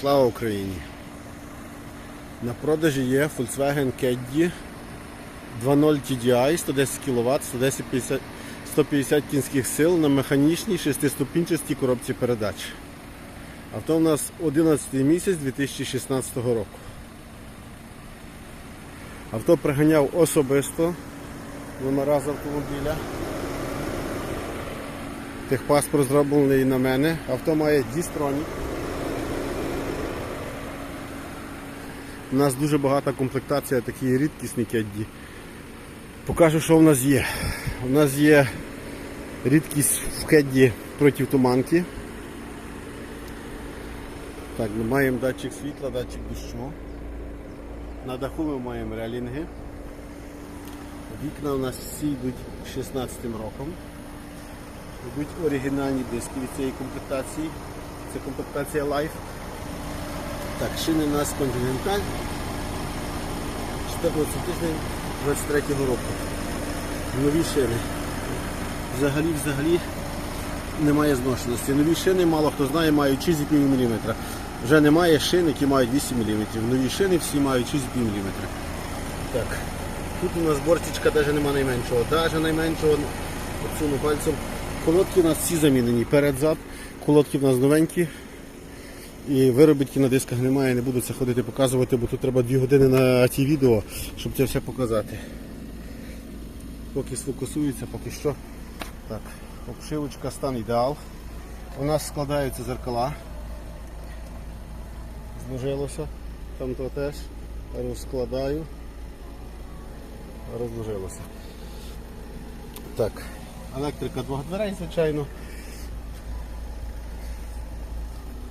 Слава Україні! На продажі є Volkswagen Caddy 2.0 TDI 110 кВт, 110 150 кінських сил на механічній шестиступінчастій коробці передач. Авто у нас 11 місяць 2016 року. Авто приганяв особисто номера з автомобіля. Техпаспорт зроблений на мене. Авто має Дістронік. У нас дуже багата комплектація, такі рідкісні кедді. Покажу, що в нас є. У нас є рідкість в кедді проти туманки. Так, ми маємо датчик світла, датчик дощу. На даху ми маємо релінги. Вікна у нас всі йдуть 16 роком. Йдуть оригінальні диски від цієї комплектації. Це комплектація Life. Так, шини у нас Continental 14 тиждень 23 року. Нові шини. Взагалі, взагалі немає зношеності. Нові шини, мало хто знає, мають 6,5 мм. Вже немає шин, які мають 8 мм. Нові шини всі мають 6,5 мм. Так. Тут у нас бортичка навіть немає найменшого. Навіть найменшого отсуну пальцем. Колодки у нас всі замінені. Перед-зад. Колодки в нас новенькі. І виробітки на дисках немає, не буду це ходити показувати, бо тут треба 2 години на ті відео, щоб це все показати. Поки сфокусується, поки що. Так, обшивочка стан ідеал. У нас складаються зеркала. Зложилося. Там то теж. Розкладаю. Розложилося. Так, електрика двох дверей, звичайно.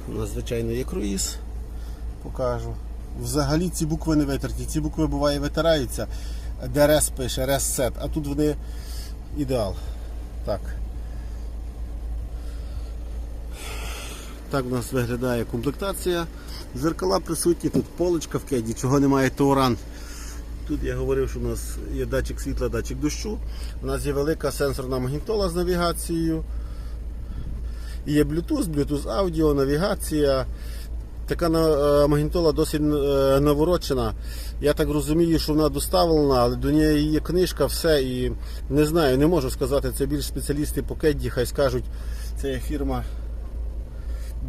У нас, звичайно, є круїз. Покажу. Взагалі ці букви не витерті. Ці букви буває витираються. ДРС пише, RS-set, а тут вони ідеал. Так. Так у нас виглядає комплектація. Зеркала присутні, тут полочка в кеді, чого немає Тауран. Тут я говорив, що у нас є датчик світла, датчик дощу. У нас є велика сенсорна магнітола з навігацією. Є Bluetooth, Bluetooth аудіо, навігація. Така е, магнітола досить е, наворочена. Я так розумію, що вона доставлена, але до неї є книжка, все. І не знаю, не можу сказати, це більш спеціалісти по кедді, хай скажуть, це є фірма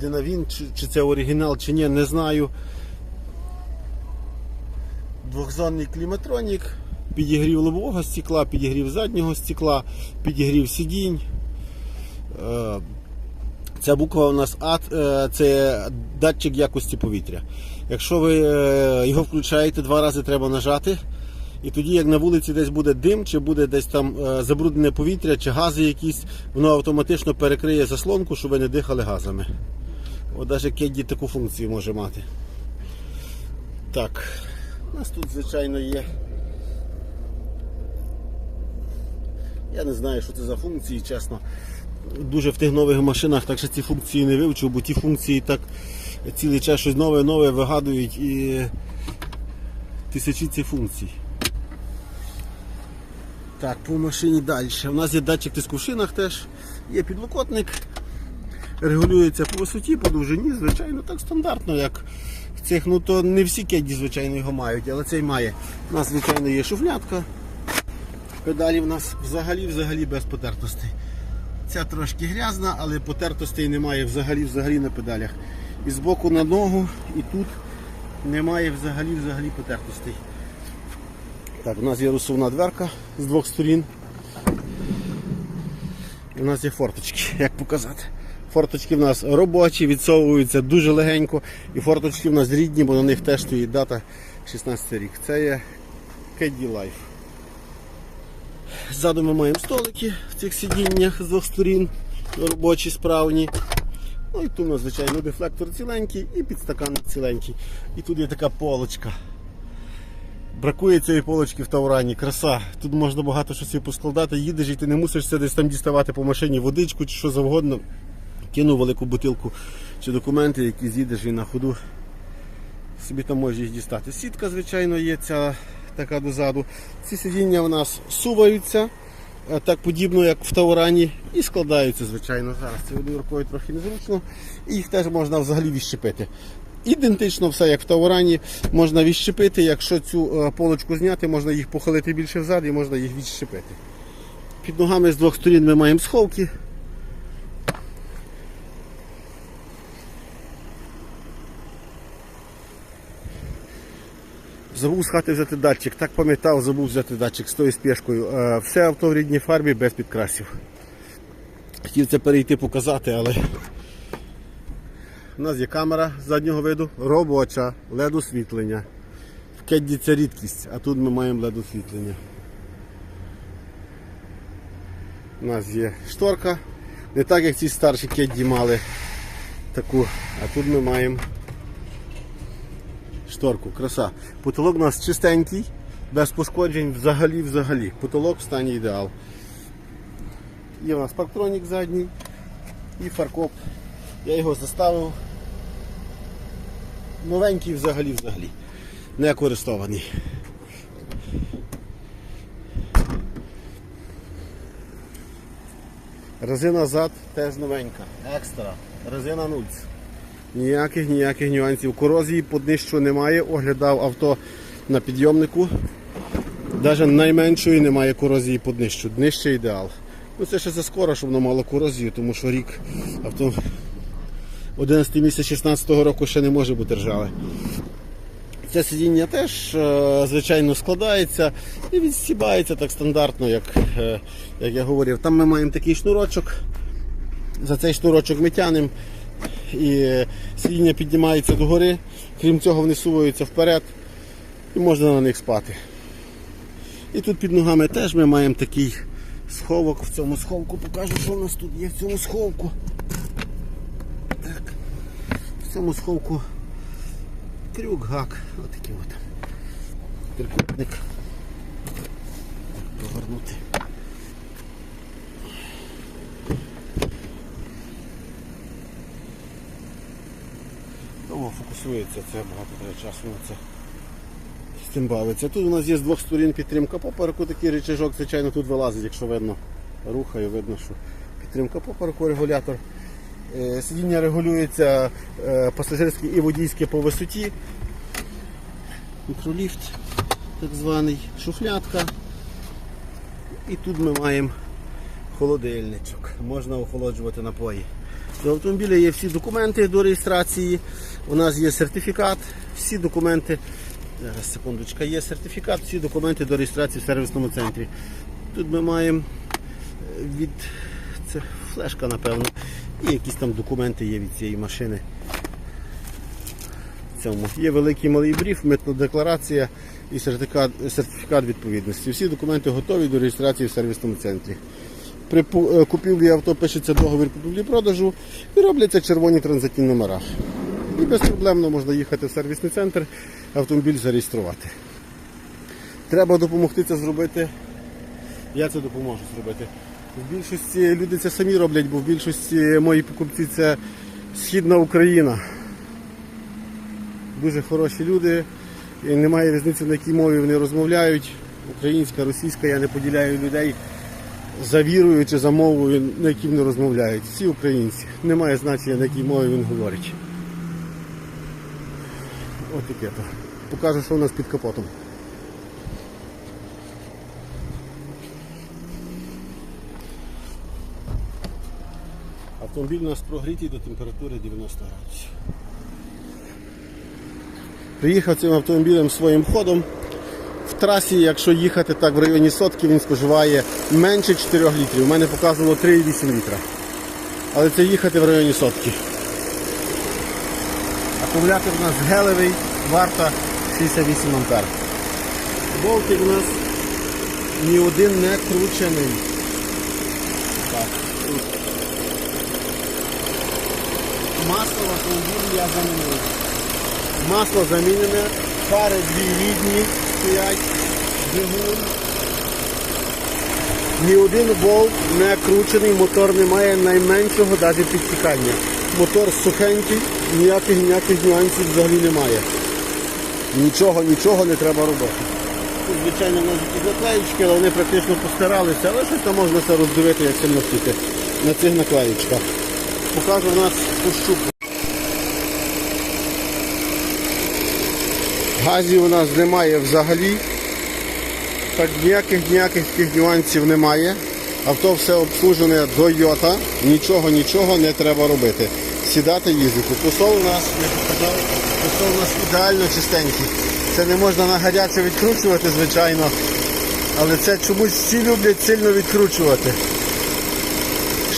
Динавін, чи, чи це оригінал, чи ні, не знаю. Двохзонний кліматронік, підігрів лобового стекла, підігрів заднього стекла, підігрів сидінь. Ця буква у нас АД е, це датчик якості повітря. Якщо ви е, його включаєте, два рази треба нажати. І тоді, як на вулиці десь буде дим, чи буде десь там е, забруднене повітря, чи гази якісь, воно автоматично перекриє заслонку, щоб ви не дихали газами. От навіть кедді таку функцію може мати. Так, у нас тут, звичайно, є. Я не знаю, що це за функції, чесно. Дуже в тих нових машинах так що ці функції не вивчив, бо ті функції так цілий час щось нове нове вигадують і тисячі цих функцій. Так, по машині далі. У нас є датчик тиску в шинах теж, є підлокотник, регулюється по висоті, по довжині, звичайно, так стандартно, як в цих, ну то не всі кеді, звичайно, його мають, але цей має. У нас, звичайно, є шуфлятка. Педалі в нас взагалі взагалі без потертостей. Ця трошки грязна, але потертостей немає взагалі взагалі на педалях. І збоку на ногу, і тут немає взагалі взагалі потертостей. Так, у нас є розсувна дверка з двох сторін. І у нас є форточки, як показати. Форточки в нас робочі, відсовуються дуже легенько. І форточки в нас рідні, бо на них теж стоїть дата 16 рік. Це є Caddy Life. Ззаду ми маємо столики в цих сидіннях з двох сторін, робочі, справні. Ну і тут у нас, звичайно, дефлектор ціленький і підстаканник ціленький. І тут є така полочка. Бракує цієї полочки в Таурані, краса. Тут можна багато що собі поскладати, їдеш і ти не мусиш це десь там діставати по машині водичку чи що завгодно. Кинув велику бутилку чи документи, які з'їдеш і на ходу. Собі там можеш їх дістати. Сітка, звичайно, є ця така дозаду. Ці сидіння у нас суваються, е, так подібно, як в Таурані, і складаються, звичайно. Зараз це одною рукою трохи незручно. І їх теж можна взагалі відщепити. Ідентично все, як в Таурані, можна відщепити. Якщо цю е, полочку зняти, можна їх похилити більше взад і можна їх відщепити. Під ногами з двох сторін ми маємо сховки. Забув з хати взяти датчик, так пам'ятав, забув взяти датчик з тою спешкою. Е, Все авто в рідній фарбі без підкрасів. Хотів це перейти показати, але у нас є камера заднього виду, робоча, LED освітлення. В Кедді це рідкість, а тут ми маємо LED освітлення. У нас є шторка, не так як ці старші Кедді мали таку, а тут ми маємо шторку. Краса. Потолок у нас чистенький, без пошкоджень взагалі взагалі. Потолок в стані ідеал. Є у нас парктронік задній і фаркоп. Я його заставив. Новенький взагалі взагалі. Не користований. Резина зад теж новенька. Екстра. Резина нульц. Ніяких ніяких нюансів. Корозії по днищу немає. Оглядав авто на підйомнику. Навіть найменшої немає корозії по днищу. Днище ідеал. Ну це ще заскоро, щоб воно мало корозію, тому що рік авто 11 місяць 16 року ще не може бути ржаве. Це сидіння теж, е, звичайно, складається і відстібається так стандартно, як, е, як я говорив. Там ми маємо такий шнурочок. За цей шнурочок ми тянемо і сидіння піднімається догори. Крім цього, вони суваються вперед і можна на них спати. І тут під ногами теж ми маємо такий сховок. В цьому сховку покажу, що у нас тут є в цьому сховку. Так. В цьому сховку крюк, гак, отакий от. Трикутник. Повернути. Фокусується, це багато часу на це. З цим бавиться. Тут у нас є з двох сторін підтримка попереку, такий рычажок, звичайно, тут вилазить, якщо видно. Рухає, видно, що підтримка попереку, регулятор. Е, Сидіння регулюється е, пасажирське і водійське по висоті. Мікроліфт, так званий, шуфлятка. І тут ми маємо холодильничок. Можна охолоджувати напої. До автомобіля є всі документи до реєстрації. У нас є сертифікат, всі документи. Зараз секундочка, є сертифікат, всі документи до реєстрації в сервісному центрі. Тут ми маємо е, від це флешка, напевно, і якісь там документи є від цієї машини. Цьому. Є великий малий бриф, митна декларація і сертифікат, сертифікат відповідності. Всі документи готові до реєстрації в сервісному центрі. При е, купівлі авто пишеться договір купівлі-продажу і робляться червоні транзитні номера. І безпроблемно можна їхати в сервісний центр, автомобіль зареєструвати. Треба допомогти це зробити. Я це допоможу зробити. В більшості люди це самі роблять, бо в більшості мої покупці це Східна Україна. Дуже хороші люди. І немає різниці, на якій мові вони розмовляють. Українська, російська, я не поділяю людей за вірою чи за мовою, на якій вони розмовляють. Всі українці. Немає значення, на якій мові він говорить. Ось. Покажу, що у нас під капотом. Автомобіль у нас прогрітий до температури 90 градусів. Приїхав цим автомобілем своїм ходом. В трасі, якщо їхати так в районі сотки, він споживає менше 4 літрів. У мене показувало 3,8 літра. Але це їхати в районі сотки. Акумулятор у нас гелевий, варта 68 ампер. Болтик у нас ні один не кручений. Так. Масло в автомобілі я замінив. Масло замінене, фари дві рідні стоять, двигун. Ні один болт не кручений, мотор не має найменшого навіть підтікання. Мотор сухенький, ніяких ніяких нюансів взагалі немає. Нічого, нічого не треба робити. Тут, звичайно, в нас якісь наклеїчки, але вони практично постаралися, але щось там можна все роздивити, як сильно втіти на цих наклеїчках. Покажу в нас пощупу. Газів у нас немає взагалі. Так ніяких ніяких таких нюансів немає. Авто все обслужене до йота, нічого, нічого не треба робити. Сідати, їздити. Посол у нас, я показав, посол у нас ідеально чистенький. Це не можна на гаряче відкручувати, звичайно. Але це чомусь всі люблять сильно відкручувати.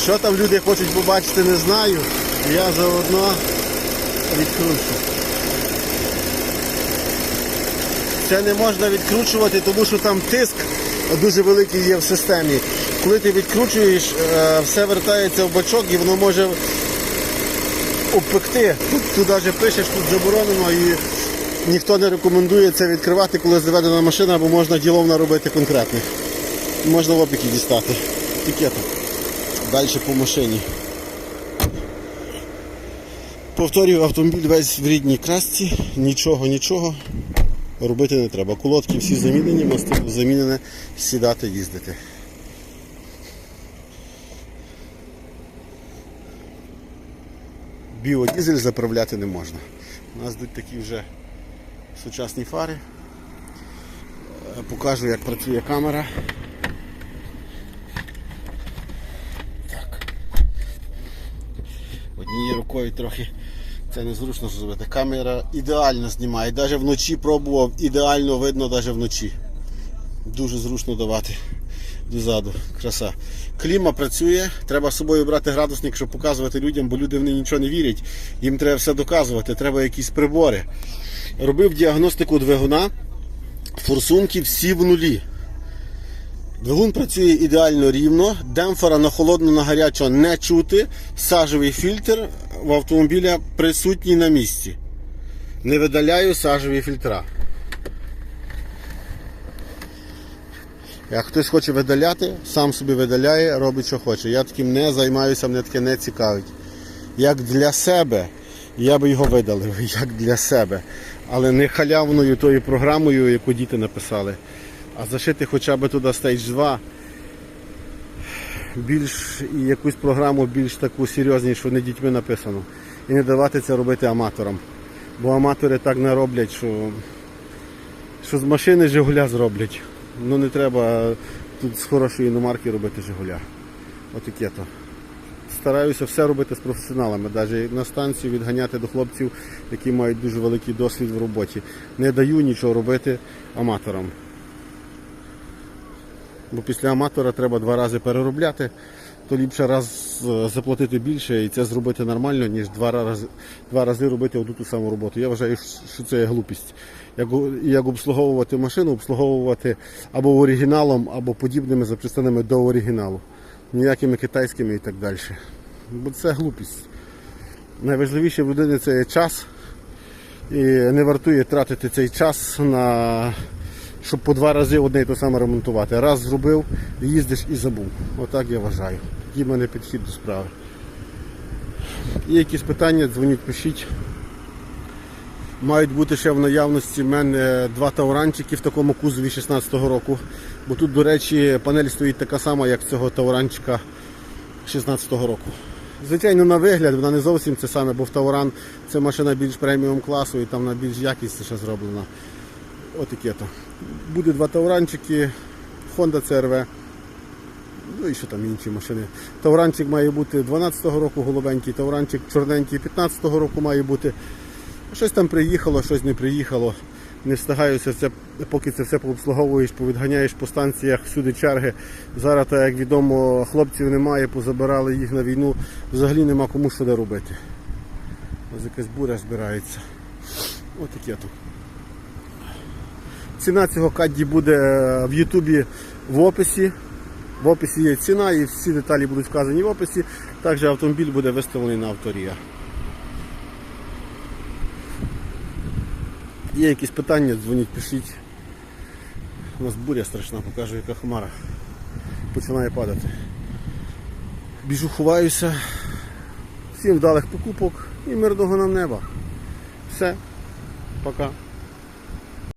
Що там люди хочуть побачити, не знаю. Я заодно відкручу. Це не можна відкручувати, тому що там тиск дуже великий є в системі. Коли ти відкручуєш, е, все вертається в бачок і воно може обпекти. Тут, тут навіть пишеш, тут заборонено і ніхто не рекомендує це відкривати, коли заведена машина, бо можна ділов наробити конкретних. Можна в опіки дістати. Етикету. Далі по машині. Повторюю, автомобіль весь в рідній красці, нічого, нічого робити не треба. Колодки всі замінені, мастило замінене, сідати, їздити. Біодізель заправляти не можна. У нас йдуть такі вже сучасні фари. Е, Покажу, як працює камера. Так. Однією рукою трохи це незручно зробити. Камера ідеально знімає. Навіть вночі пробував, ідеально видно навіть вночі. Дуже зручно давати дозаду. Краса. Кліма працює, треба з собою брати градусник, щоб показувати людям, бо люди в неї нічого не вірять. Їм треба все доказувати, треба якісь прибори. Робив діагностику двигуна, форсунки всі в нулі. Двигун працює ідеально рівно, демпфера на холодну, на гарячу не чути. Сажевий фільтр в автомобіля присутній на місці. Не видаляю сажеві фільтра. Як хтось хоче видаляти, сам собі видаляє, робить що хоче. Я таким не займаюся, мене таке не цікавить. Як для себе, я би його видалив, як для себе. Але не халявною тою програмою, яку діти написали. А зашити хоча б туди Stage 2, більш і якусь програму більш таку серйознішу, не дітьми написано. І не давати це робити аматорам. Бо аматори так не роблять, що, що з машини Жигуля зроблять. Ну не треба тут з хорошої іномарки робити Жигуля. Отаке то. Стараюся все робити з професіоналами, навіть на станцію відганяти до хлопців, які мають дуже великий досвід в роботі. Не даю нічого робити аматорам. Бо після аматора треба два рази переробляти, то ліпше раз е, заплатити більше і це зробити нормально, ніж два рази, два рази робити одну ту саму роботу. Я вважаю, що це є глупість. Як, як обслуговувати машину, обслуговувати або оригіналом, або подібними запчастинами до оригіналу. Ніякими китайськими і так далі. Бо це глупість. Найважливіше в людини це є час. І не вартує тратити цей час на щоб по два рази одне і те саме ремонтувати. Раз зробив, їздиш і забув. Отак я вважаю. Такий в мене підхід до справи. Є якісь питання, дзвоніть, пишіть. Мають бути ще в наявності в мене два тауранчики в такому кузові 16-го року. Бо тут, до речі, панель стоїть така сама, як цього тауранчика 16-го року. Звичайно, на вигляд вона не зовсім це саме, бо в Тауран це машина більш преміум класу і там на більш якісніше зроблена. Отаке то. Буде два тауранчики, Honda CRV. Ну і що там інші машини. Тауранчик має бути 12-го року голубенький, тауранчик чорненький 15-го року має бути. Щось там приїхало, щось не приїхало. Не встигаюся це, поки це все пообслуговуєш, повідганяєш по станціях, всюди черги. Зараз, так як відомо, хлопців немає, позабирали їх на війну. Взагалі нема кому що де робити. Ось якась буря збирається. Отаке то. Ціна цього кадді буде в Ютубі в описі. В описі є ціна і всі деталі будуть вказані в описі. Також автомобіль буде виставлений на авторія. Є якісь питання, дзвоніть, пишіть. У нас буря страшна, покажу, яка хмара. Починає падати. Біжу, ховаюся. Всім вдалих покупок і мирного нам неба. Все. Пока.